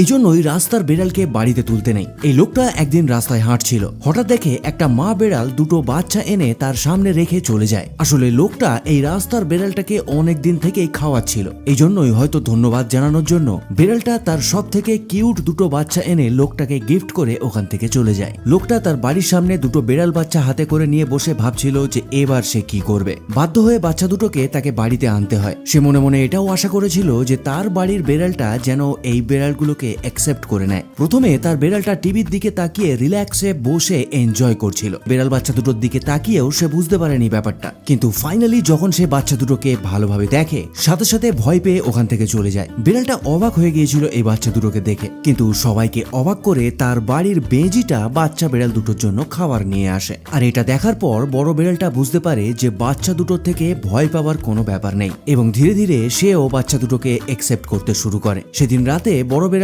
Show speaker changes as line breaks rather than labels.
এই জন্যই রাস্তার বেড়ালকে বাড়িতে তুলতে নেই। এই লোকটা একদিন রাস্তায় হাঁটছিল। হঠাৎ দেখে একটা মা বেড়াল দুটো বাচ্চা এনে তার সামনে রেখে চলে যায়। আসলে লোকটা এই রাস্তার বেড়ালটাকে অনেক দিন থেকেই খাওয়াচ্ছিল। এই জন্যই হয়তো ধন্যবাদ জানানোর জন্য বেড়ালটা তার সব থেকে কিউট দুটো বাচ্চা এনে লোকটাকে গিফট করে ওখান থেকে চলে যায়। লোকটা তার বাড়ির সামনে দুটো বেড়াল বাচ্চা হাতে করে নিয়ে বসে ভাবছিল যে এবার সে কি করবে। বাধ্য হয়ে বাচ্চা দুটোকে তাকে বাড়িতে আনতে হয়। সে মনে মনে এটাও আশা করেছিল যে তার বাড়ির বেড়ালটা যেন এই বেড়ালগুলোকে অ্যাকসেপ্ট করে নেয়। প্রথমে তার বেড়ালটা টিভির দিকে তাকিয়ে রিল্যাক্সে বসে এনজয় করছিল। বেড়াল বাচ্চা দুটোর দিকে তাকিয়েও সে বুঝতে পারেনি ব্যাপারটা। কিন্তু ফাইনালি যখন সে বাচ্চা দুটোকে ভালোভাবে দেখে, সাথে সাথে ভয় পেয়ে ওখান থেকে চলে যায়। বেড়ালটা অবাক হয়ে গিয়েছিল এই বাচ্চা দুটোকে দেখে। কিন্তু সবাইকে অবাক করে তার বাড়ির বেজিটা বাচ্চা বেড়াল দুটোর জন্য খাবার নিয়ে আসে। আর এটা দেখার পর বড় বেড়ালটা বুঝতে পারে যে বাচ্চা দুটোর থেকে ভয় পাওয়ার কোনো ব্যাপার নেই। এবং ধীরে ধীরে সেও বাচ্চা দুটোকে একসেপ্ট করতে শুরু করে। সেদিন রাতে বড় বেড়াল